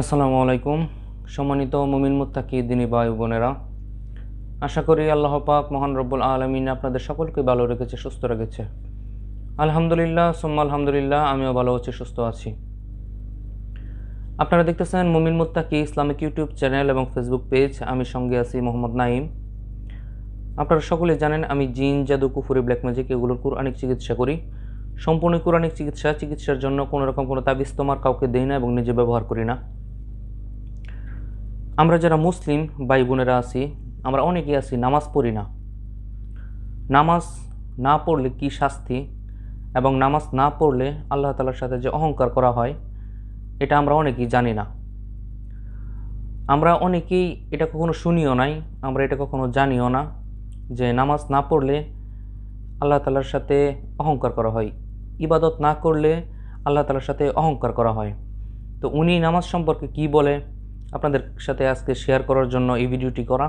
আসসালামু আলাইকুম। সম্মানিত মুমিন মুত্তাকি দিনী ভাই বোনেরা, আশা করি আল্লাহ পাক মহান রব্বুল আলমিন আপনাদের সকলকে ভালো রেখেছে, সুস্থ রেখেছে। আলহামদুলিল্লাহ, সোম্মা আলহামদুলিল্লাহ, আমিও ভালো আছি, সুস্থ আছি। আপনারা দেখতেছেন Mumin Muttaki Islamic YouTube channel এবং ফেসবুক পেজ, আমি সঙ্গে আছি মোহাম্মদ নাইম আপনারা সকলে জানেন আমি জিন, জাদু, কুফুরি, ব্ল্যাক ম্যাজিক এগুলোর কুরআনিক চিকিৎসা করি। সম্পূর্ণ কোরআনিক চিকিৎসা, চিকিৎসার জন্য কোনো রকম কোনো তাবিজ তোমার কাউকে দেই না এবং নিজে ব্যবহার করি না। আমরা যারা মুসলিম ভাই বোনেরা আছি, আমরা অনেকেই আছি, নামাজ পড়ি না। নামাজ না পড়লে কি শাস্তি? এবং নামাজ না পড়লে আল্লাহ তালার সাথে যে অহংকার করা হয়, এটা আমরা অনেকেই জানি না। আমরা অনেকেই এটা কখনো শুনিও নাই, আমরা এটা কখনো জানিও না যে নামাজ না পড়লে আল্লাহ তালার সাথে অহংকার করা হয়। ইবাদত না করলে আল্লাহ তালার সাথে অহংকার করা হয়। তো উনি নামাজ সম্পর্কে কি বলে? আপনাদের সাথে আজকে শেয়ার করার জন্য এই ভিডিওটি করা।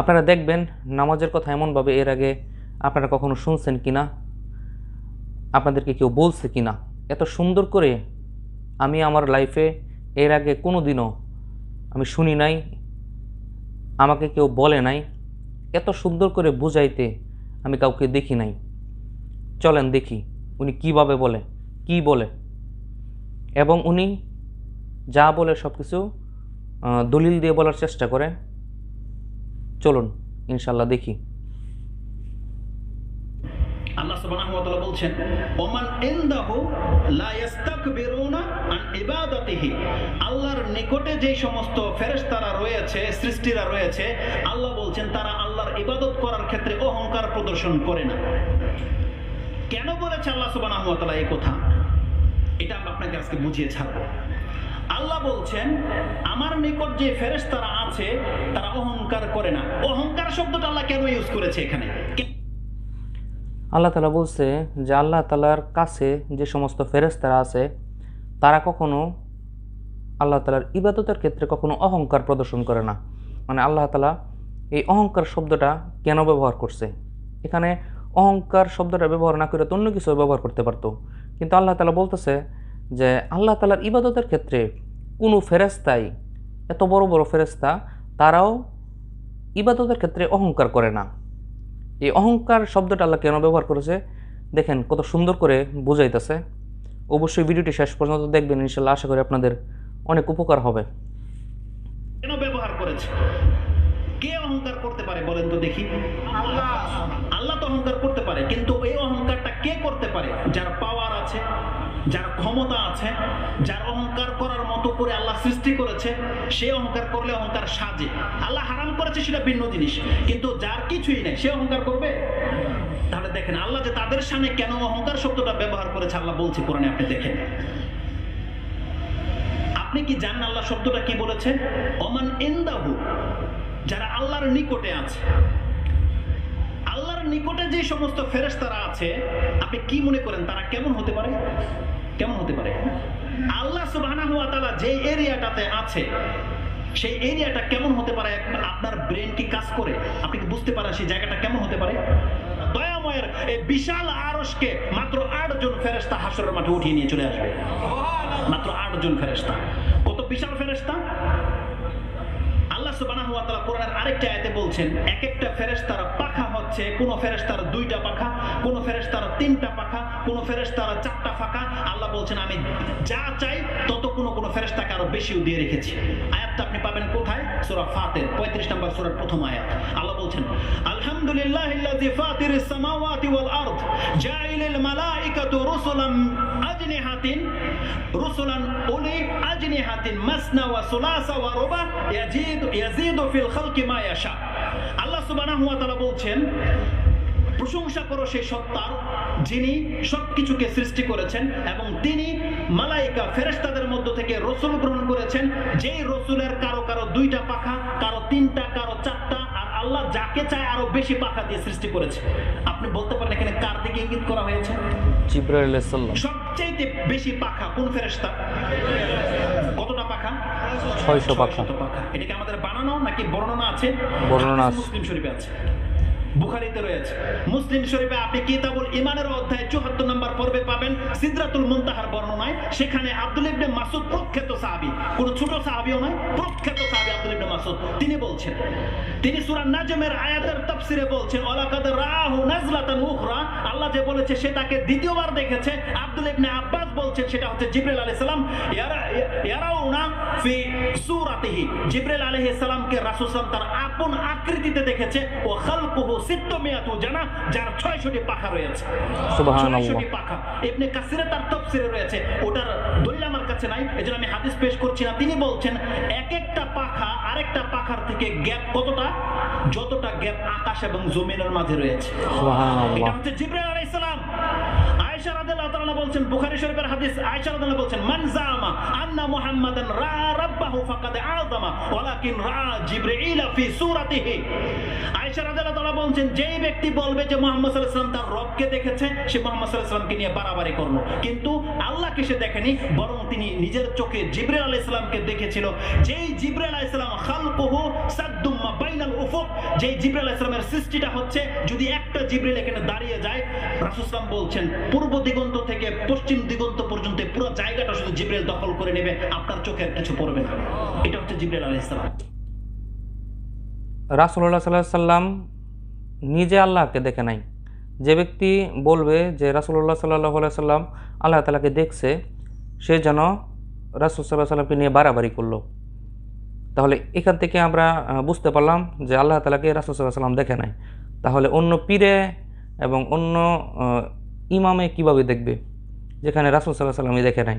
আপনারা দেখবেন নামাজের কথা এমনভাবে এর আগে আপনারা কখনো শুনছেন কি না আপনাদেরকে কেউ বলছে কি না এত সুন্দর করে আমি আমার লাইফে এর আগে কোনো দিনও আমি শুনি নাই, আমাকে কেউ বলে নাই, এত সুন্দর করে বুঝাইতে আমি কাউকে দেখি নাই। চলেন দেখি উনি কীভাবে বলে, কি বলে। এবং উনি যা বলে সব কিছু দলিল দিয়ে বলার চেষ্টা করে। চলুন ইনশাল্লাহ দেখি। আল্লাহ সুবহানাহু ওয়া বলছেন, ওমান আল্লাহর নিকটে যে সমস্ত ফেরেশতারা রয়েছে, সৃষ্টিরা রয়েছে, আল্লাহ বলছেন, তারা আল্লাহর ইবাদত করার ক্ষেত্রে অহংকার প্রদর্শন করে না। কেন বলেছে আল্লাহ সুবহানাহু ওয়া এই কথা? এটা আমরা আপনাকে আজকে বুঝিয়ে ছাড়বো। আল্লাহ বলছেন, আমার নিকট যে ফেরেশতারা আছে, তারা অহংকার করে না। অহংকার শব্দটা আল্লাহ কেন ইউজ করেছে এখানে? আল্লাহ তালা বলছে যে আল্লাহ তালার কাছে যে সমস্ত ফেরেস্তারা আছে, তারা কখনো আল্লাহ তালার ইবাদতের ক্ষেত্রে কখনো অহংকার প্রদর্শন করে না। মানে আল্লাহ তালা এই অহংকার শব্দটা কেন ব্যবহার করছে? এখানে অহংকার শব্দটা ব্যবহার না করে অন্য কিছু ব্যবহার করতে পারতো। কিন্তু আল্লাহ তালা বলতেছে যে আল্লাহ তালার ইবাদতের ক্ষেত্রে কোনো ফেরেস্তাই এত বড় বড় ফেরেস্তা তারাও ইবাদতের ক্ষেত্রে অহংকার করে না। এই অহংকার শব্দটা আল্লাহ কেন ব্যবহার করেছে? দেখেন কত সুন্দর করে বুঝাইতেছে। অবশ্যই ভিডিওটি শেষ পর্যন্ত দেখবেন ইনশাল্লাহ আশা করি আপনাদের অনেক উপকার হবে। কেন ব্যবহার করেছে? কে অহংকার করতে পারে বলেন তো দেখি। আল্লাহ আল্লাহ তো অহংকার করতে পারে, কিন্তু এই অহংকারটা কে করতে পারে? যার পাওয়ার আছে। যার ক্ষমতা আছে, যার অহংকার করার মতো করে আল্লাহ সৃষ্টি করেছে, সে অহংকার করলে অহংকার সাজে। আল্লাহ হারাম করেছে সেটা ভিন্ন জিনিস, কিন্তু যার কিছুই নেই, সে অহংকার করবে? তাহলে দেখেন, আল্লাহ যে তাদের সামনে কেন অহংকার শব্দটা ব্যবহার করেছে, আল্লাহ বলছে, কোরআনে আপনি দেখেন। আপনি কি জানেন আল্লাহ শব্দটা কি বলেছে? অমান ইন্দাহু, যারা আল্লাহর নিকটে আছে আল্লাহর নিকটে যে সমস্ত ফেরেশতারা আছে, আপনি কি মনে করেন তারা কেমন হতে পারে? কেমন হতে পারে? আল্লাহ তাআলা যে এরিয়াটাতে আছে, সেই এরিয়াটা কেমন হতে পারে? আপনার ব্রেন কি কাজ করে? আপনি কি বুঝতে পারেন সেই জায়গাটা কেমন হতে পারে? দয়াময়ের এই বিশাল আরশকে মাত্র আটজন ফেরেশতা হাসরের মাঠে উঠিয়ে নিয়ে চলে আসবে। মাত্র আটজন ফেরেশতা। কত বিশাল আল্লাহ সুবহানাহু ওয়া তাআলা কোরআনের আরেকটা আয়াতে বলছেন এক একটা ফেরেশতার পাখা হচ্ছে, কোন ফেরেশতার দুইটা পাখা, কোন ফেরেশতার তিনটা পাখা। কোন ফেরেশতার চারটা ফাঁকা, আল্লাহ বলছেন আমি যা চাই তত কোন কোন ফেরেশতাকে আরও বেশিও দিয়ে রেখেছি। আয়াতটা আপনি পাবেন কোথায়? সূরা ফাতির 35 নম্বর সূরার প্রথম আয়াত। আল্লাহ বলছেন সামাওয়াতি ওয়াল আরদ জাইলিল মালাইকাতু রুসুলাম আজনিহাতিন, রুসুলান উলি আজনিহাতিন মাসনা ওয়া সুলাসা ওয়া রুবা ইয়াজিদু ইয়াজিদু ফিল খালকি মা ইয়াশা। আল্লাহ সুবহানাহু ওয়া তাআলা বলছেন, প্রশংসা করো সেই সত্তার যিনি সবকিছুকে সৃষ্টি করেছেন এবং তিনি মালাইকা ফেরেশতাদের মধ্য থেকে রসুল গ্রহণ করেছেন যেই রসুলের কারও কারও দুইটা পাখা কারও তিনটা কারও চারটা আর আল্লাহ যাকে চায় আরও বেশি পাখা দিয়ে সৃষ্টি করেছে। আপনি বলতে পারেন এখানে কার দিকে ইঙ্গিত করা হয়েছে? সাল্লাম বেশি পাখা কোন ফেরেশতা? কতটা পাখা? ছয়শো পাখা। পাখা। এটা কি আমাদের বানানো নাকি বর্ণনা আছে? বর্ণনা মুসলিম শরীফে আছে। বুখারিতে রয়েছে। মুসলিম শরীফে আপনি কিতাবুল ইমানের অধ্যায় চুয়াত্তর নম্বর পর্বে পাবেন সিদ্রাতুল মুনতাহার বর্ণনায়। সেখানে আব্দুল ইবনে মাসুদ প্রখ্যাত সাহাবী। কোন ছোট সাহাবীও নয়, প্রখ্যাত সাহাবী আব্দুল ইবনে মাসুদ তিনি বলছেন, তিনি সূরা নাজমের আয়াতের তাফসিরে বলছেন, ওয়ালাকাদ রাহু নাজলাতান উখরা। আল্লাহ যে বলেছে, সে তাকে দ্বিতীয়বার দেখেছে। আব্দুল ইবনে আব্বাস বলছেন, সেটা হচ্ছে জিবরিল আলাইহিস সালাম, ইয়ারা, ইয়ারাউনা ফি সূরাতিহি। জিবরিল আলাইহিস সালামকে রাসূল সাল্লাল্লাহু তার আপন আকৃতিতে দেখেছে ও খালকুহু সিত্তমিয়াতু জানা যার 600টি পাখা রয়েছে। সুবহানাল্লাহ। 600টি পাখা। ইবনে কাসিরে তার তাফসিরে রয়েছে। ওটার দলিল আমার কাছে নাই এজন্য আমি হাদিস পেশ করছি না। তিনি বলছেন এক একটা পাখা আরেকটা পাখার থেকে গ্যাপ কতটা? যতটা গ্যাপ আকাশ এবং জমিনের মাঝে রয়েছে। এটা হচ্ছে জিবরাইল আলাইহিস সালাম। আয়েশা রাদিয়াল্লাহু তাআলা বুখারী শরীফের হাদিস, আয়েশা রাদিয়াল্লাহু মান জামা আন্না মুহাম্মাদান রা রাব্বাহু ফাকাদ আযামা, ওয়ালাকিন রা ফি সূরাতিহি। আয়েশা রাদিয়াল্লাহু তাআলা যেই ব্যক্তি বলবে যে মুহাম্মদ সাল্লাল্লাহু আলাইহি ওয়াসাল্লাম তার রবকে দেখেছে, সে মুহাম্মদ সাল্লাল্লাহু আলাইহি ওয়াসাল্লামকে নিয়ে বাড়াবাড়ি করল। কিন্তু আল্লাহকে সে দেখেনি, বরং তিনি নিজের চোখে জিবরাইল আলাইহিস সালামকে দেখেছিল। যেই জিবরাইল আলাইহিস সালাম খালকুহু সাদ্দুম মা বাইনাল উফুক, যেই জিবরাইল আলাইহিস সালামের সৃষ্টিটা হচ্ছে, যদি একটা জিবরাইল এখানে দাঁড়িয়ে যায়, রাসূল সাল্লাম বলছেন, পূর্ব দিগন্ত থেকে পশ্চিম দিগন্ত পর্যন্ত পুরো জায়গাটা শুধু জিবরাইল দখল করে নেবে, আপনার চোখে কিছু পড়বে না। এটা হচ্ছে জিবরাইল আলাইহিস সালাম। রাসুল্লাহ সাল্লাহ সাল্লাম নিজে আল্লাহকে দেখে নাই। যে ব্যক্তি বলবে যে রাসুল্লাহ সাল্লাহ সাল্লাম আল্লাহ তালাকে দেখছে, সে যেন রাসুল সাল্লাহ সাল্লামকে নিয়ে বাড়াবাড়ি করল। তাহলে এখান থেকে আমরা বুঝতে পারলাম যে আল্লাহ তালাকে রাসুল সাল্লাহ সাল্লাম দেখে নাই। তাহলে অন্য পীরে এবং অন্য ইমামে কীভাবে দেখবে? যেখানে রাসুল সাল্লাহ সাল্লামই দেখে নাই।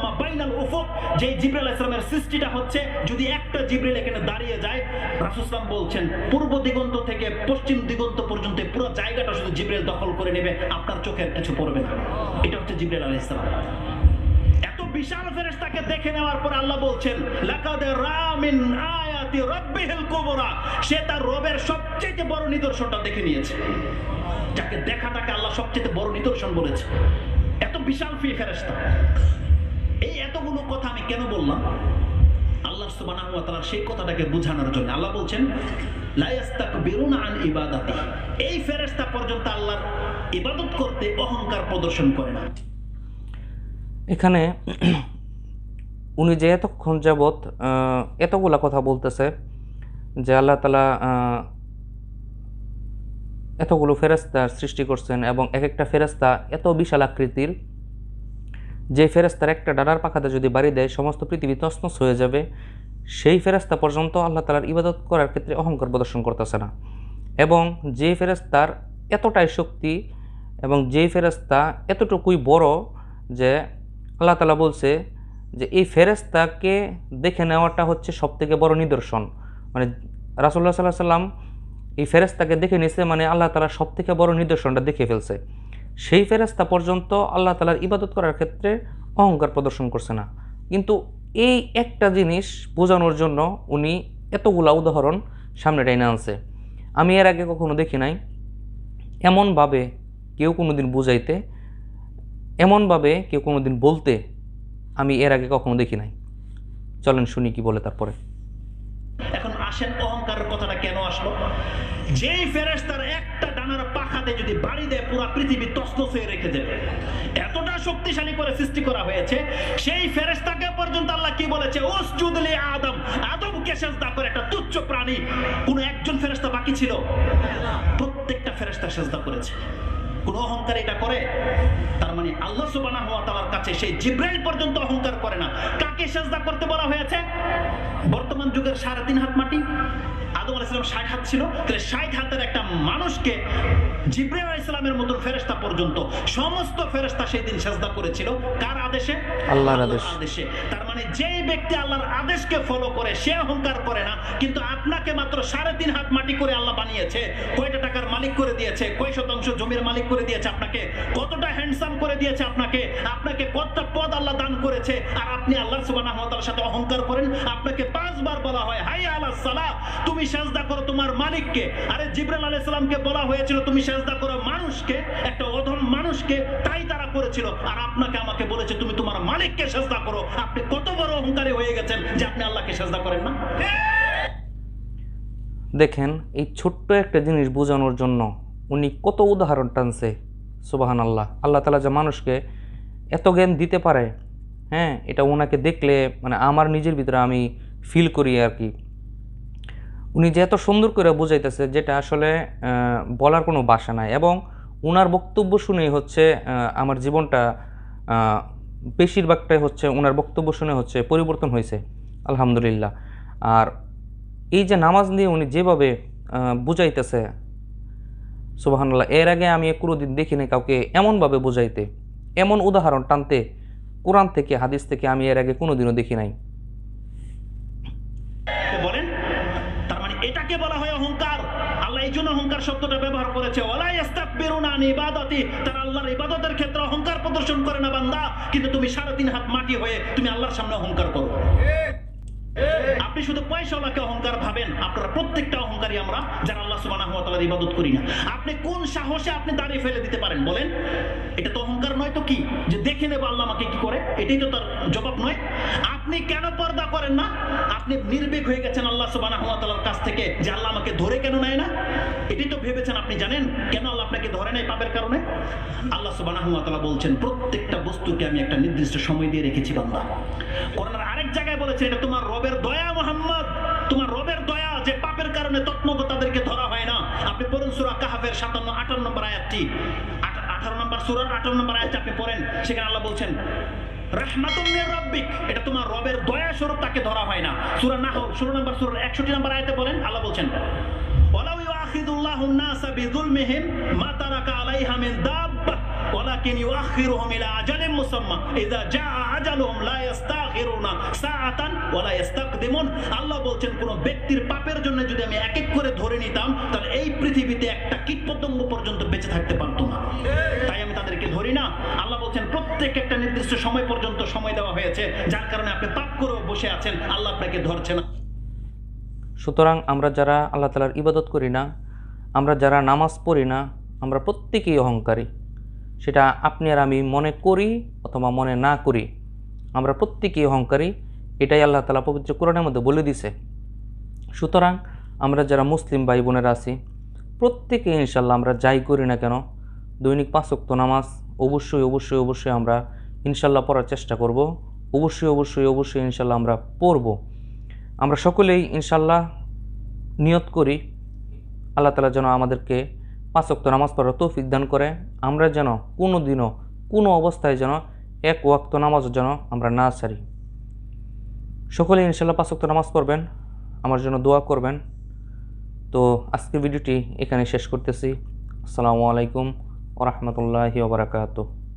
বাইনাল উফুক, যেই জিবরাইল আলাইহিস সালামের সৃষ্টিটা হচ্ছে, যদি একটা জিবরাইল এখানে দাঁড়িয়ে যায়, রাসূল সাল্লাম বলছেন, পূর্ব দিগন্ত থেকে পশ্চিম দিগন্ত পর্যন্ত পুরো জায়গাটা শুধু জিবরাইল দখল করে নেবে, আপনার চোখে আর কিছু পড়বে না। এটা হচ্ছে জিবরাইল আলাইহিস এত বিশাল ফেরেশতাকে দেখে নেওয়ার পর আল্লাহ বলছেন, লাকাদ রামিন আয়াতি রাব্বিহিল কুবরা। সে তার রবের সবচেয়ে বড় নিদর্শনটা দেখে নিয়েছে। যাকে দেখাটাকে আল্লাহ সবচেয়ে বড় নিদর্শন বলেছে। এত বিশাল ফি ফেরেশতা। এই এতগুলো কথা আমি কেন বললাম? আল্লাহ তাআলা সেই কথাটাকে বোঝানোর জন্য। আল্লাহ বলছেন এই ফেরেশতা পর্যন্ত আল্লাহর ইবাদত করতে অহংকার প্রদর্শন করে না। এখানে উনি যে এতক্ষণ যাবৎ এতগুলা কথা বলতেছে, যে আল্লাহ তালা এতগুলো ফেরেস্তার সৃষ্টি করছেন এবং এক একটা ফেরেস্তা এত বিশাল আকৃতির যে ফেরেস্তার একটা ডানার পাখাতে যদি বাড়ি দেয়, সমস্ত পৃথিবী তছনছ হয়ে যাবে। সেই ফেরেস্তা পর্যন্ত আল্লাহ তালার ইবাদত করার ক্ষেত্রে অহংকার প্রদর্শন করতেছে না। এবং যে ফেরেস্তার এতটাই শক্তি এবং যেই ফেরেস্তা এতটুকুই বড় যে আল্লাহ তালা বলছে যে এই ফেরেস্তাকে দেখে নেওয়াটা হচ্ছে সবথেকে বড় নিদর্শন। মানে রাসুল্লাহ সাল্লাহ সাল্লাম এই ফেরেস্তাকে দেখে নিছে মানে আল্লাহ তালা সবথেকে বড় নিদর্শনটা দেখে ফেলছে। সেই ফেরেস্তা পর্যন্ত আল্লাহ তালার ইবাদত করার ক্ষেত্রে অহংকার প্রদর্শন করছে না। কিন্তু এই একটা জিনিস বোঝানোর জন্য উনি এতগুলা উদাহরণ সামনে টেনে আনছে। আমি এর আগে কখনো দেখি নাই। এমনভাবে কেউ কোনো দিন বুঝাইতে, এমনভাবে কেউ কোনো দিন বলতে আমি এর আগে কখনো দেখি নাই। চলেন শুনি কি বলে তারপরে। এখন আসেন অহংকারের কথাটা কেন আসলো? যেই ফেরেশতার একটা ডানার পাখাতে যদি বাড়ি দেয়, পুরো পৃথিবী তছনছ হয়ে রেখে দেবে। এতটা শক্তিশালী করে সৃষ্টি করা হয়েছে, সেই ফেরেশতাকে পর্যন্ত আল্লাহ কি বলেছে? উসজুদলি আদম। আদমকে সেজদা করে একটা তুচ্ছ প্রাণী। কোন একজন ফেরেশতা বাকি ছিল? প্রত্যেকটা ফেরেশতা সেজদা করেছে। কোন অহংকার এটা করে? তার মানে আল্লাহ সুবহানাহু ওয়া তাআলার কাছে সেই জিব্রাইল পর্যন্ত অহংকার করে না। কাকে সেজদা করতে বলা হয়েছে? বর্তমান যুগের সাড়ে তিন হাত মাটি। আদম আলাইসালাম ষাট হাত ছিল। তাহলে ষাট হাতের একটা মানুষকে জিব্রাইল আলাইহিস সালামের মতন ফেরেশতা পর্যন্ত সমস্ত ফেরেশতা সেই দিন সেজদা করেছিল। কার আদেশে? আল্লাহর আদেশে। তার মানে যেই ব্যক্তি আল্লাহর আদেশকে ফলো করে সে অহংকার করে না কিন্তু আপনাকে মাত্র সাড়ে তিন হাত মাটি করে আল্লাহ বানিয়েছে কয়টা টাকার মালিক করে দিয়েছে কয় শতাংশ জমির মালিক করে দিয়েছে আপনাকে কতটা হ্যান্ডসাম করে দিয়েছে আপনাকে আপনাকে কতটা পদ আল্লাহ দান করেছে আর আপনি আল্লাহ সুবহানাহু ওয়া তাআলার সাথে অহংকার করেন? আপনাকে পাঁচবার বলা হয় হাই আলাস সালাহ তুমি সেজদা করো তোমার মালিককে। আরে জিবরাইল আলাইহিস সালামকে বলা হয়েছিল তুমি সেজদা করো মানুষকে, একটা অধম মানুষকে তাই তারা করেছিল। আর আপনাকে আমাকে বলেছে, তুমি তোমার মালিককে সেজদা করো। আপনি কত বড় অহংকারী হয়ে গেছেন যে আপনি আল্লাহকে সেজদা করেন না? দেখেন, এই ছোট্ট একটা জিনিস বোঝানোর জন্য উনি কত উদাহরণ টানছে। সুবাহান আল্লাহ আল্লাহ তালা যে মানুষকে এত জ্ঞান দিতে পারে হ্যাঁ এটা ওনাকে দেখলে মানে আমার নিজের ভিতরে আমি ফিল করি আর কি। উনি যে এত সুন্দর করে বোঝাইতেছে যেটা আসলে বলার কোনো বাসা নাই এবং ওনার বক্তব্য শুনেই হচ্ছে আমার জীবনটা বেশিরভাগটাই হচ্ছে ওনার বক্তব্য শুনে হচ্ছে পরিবর্তন হয়েছে, আলহামদুলিল্লাহ। আর এই যে নামাজ নিয়ে উনি যেভাবে বুঝাইতেছে সুবাহান্লাহ এর আগে আমি কোনোদিন দেখিনি কাউকে এমনভাবে বুঝাইতে, এমন উদাহরণ টানতে, কোরআন থেকে, হাদিস থেকে আমি এর আগে কোনোদিনও দেখি নাই। এই জন্য অহংকার শব্দটা ব্যবহার করেছে। ওলাই ইস্তাকবিরুনা আন তারা আল্লাহর ইবাদতের ক্ষেত্রে অহংকার প্রদর্শন করে না বান্দা। কিন্তু তুমি সাড়ে তিন হাত মাটি হয়ে তুমি আল্লাহর সামনে অহংকার করো। আপনি শুধু পয়সাওয়ালাকে অহংকার ভাবেন, আপনারা প্রত্যেকটা অহংকারী আমরা যারা আল্লাহ ওয়া ইবাদত করি না। আপনি কোন সাহসে আপনি দাঁড়িয়ে ফেলে দিতে পারেন বলেন? এটা তো অহংকার নয় তো কি? যে দেখে নেব আল্লাহ আমাকে কি করে? এটাই তো তার জবাব নয়। আপনি কেন পর্দা করেন না? আপনি নির্ভীক হয়ে গেছেন আল্লাহ ওয়া কাছ থেকে যে আল্লাহ আমাকে ধরে কেন নেয় না? এটাই তো ভেবেছেন আপনি, জানেন? কেন আল্লাহ আপনাকে ধরে নেয় পাপের কারণে? আল্লাহ ওয়া বলছেন, প্রত্যেকটা বস্তুকে আমি একটা নির্দিষ্ট সময় দিয়ে রেখেছি বান্দা। কোরআনের আরেক জায়গায় বলেছে এটা তোমার রবের দয়া, মোহাম্মদ। তোমার রবের দয়া যে পাপের কারণে তৎমগ তাদেরকে ধরা হয় না। আপনি পড়ুন সুরা কাহাবের সাতান্ন, আটান্ন নম্বর আয়াতটি। আঠারো নম্বর সুরার আঠারো নম্বর আয়াতটি আপনি পড়েন, সেখানে আল্লাহ বলছেন এটা তোমার রবের দয়া স্বরূপ তাকে ধরা হয় না। সুরা না হোক ষোলো নম্বর সুরার একষট্টি নম্বর আয়তে বলেন, আল্লাহ বলছেন বলা ওই নাসা বিজুলমিহিম মা তারাকা দাব। ওয়ালাকিন ইউআখিরুহুম ইলা আজালিন মুসাম্মা ইযা জাআ আজালুহুম লা ইস্তাখিরুনা সাআতান ওয়া লা ইস্তাকদিমুন আল্লাহ বলছেন, কোন ব্যক্তির পাপের জন্য যদি আমি এক এক করে ধরে নিতাম, তাহলে এই পৃথিবীতে একটা কীটপতঙ্গ পর্যন্ত বেঁচে থাকতে পারতো না। তাই আমি তাদেরকে ধরি না। আল্লাহ বলছেন, প্রত্যেক একটা নির্দিষ্ট সময় পর্যন্ত সময় দেওয়া হয়েছে, যার কারণে আপনি পাপ করে বসে আছেন, আল্লাহ আপনাকে ধরছে না। সুতরাং আমরা যারা আল্লাহ তালার ইবাদত করি না, আমরা যারা নামাজ পড়ি না, আমরা প্রত্যেকেই অহংকারী। সেটা আপনি আর আমি মনে করি অথবা মনে না করি। আমরা প্রত্যেকেই অহংকারী, এটাই আল্লাহ তালা পবিত্র কোরআনের মধ্যে বলে দিছে। সুতরাং আমরা যারা মুসলিম ভাই বোনেরা আছি প্রত্যেকে ইনশাল্লাহ আমরা যাই করি না কেন, দৈনিক পাঁচক্ত নামাজ অবশ্যই অবশ্যই অবশ্যই আমরা ইনশাল্লাহ পড়ার চেষ্টা করব। অবশ্যই অবশ্যই অবশ্যই ইনশাল্লাহ আমরা পড়ব। আমরা সকলেই ইনশাল্লাহ নিয়ত করি, আল্লাহ তালা যেন আমাদেরকে পাঁচ ওয়াক্ত নামাজ পড়ার তৌফিক দান করে, আমরা যেন কোনো দিনও কোনো অবস্থায় যেন এক ওয়াক্ত নামাজ যেন আমরা না ছাড়ি সকলে ইনশাল্লাহ পাঁচ ওয়াক্ত নামাজ পড়বেন, আমার জন্য দোয়া করবেন। তো আজকের ভিডিওটি এখানে শেষ করতেছি। আসসালামু আলাইকুম ওরহমতুল্লাহি ওবরাকাতু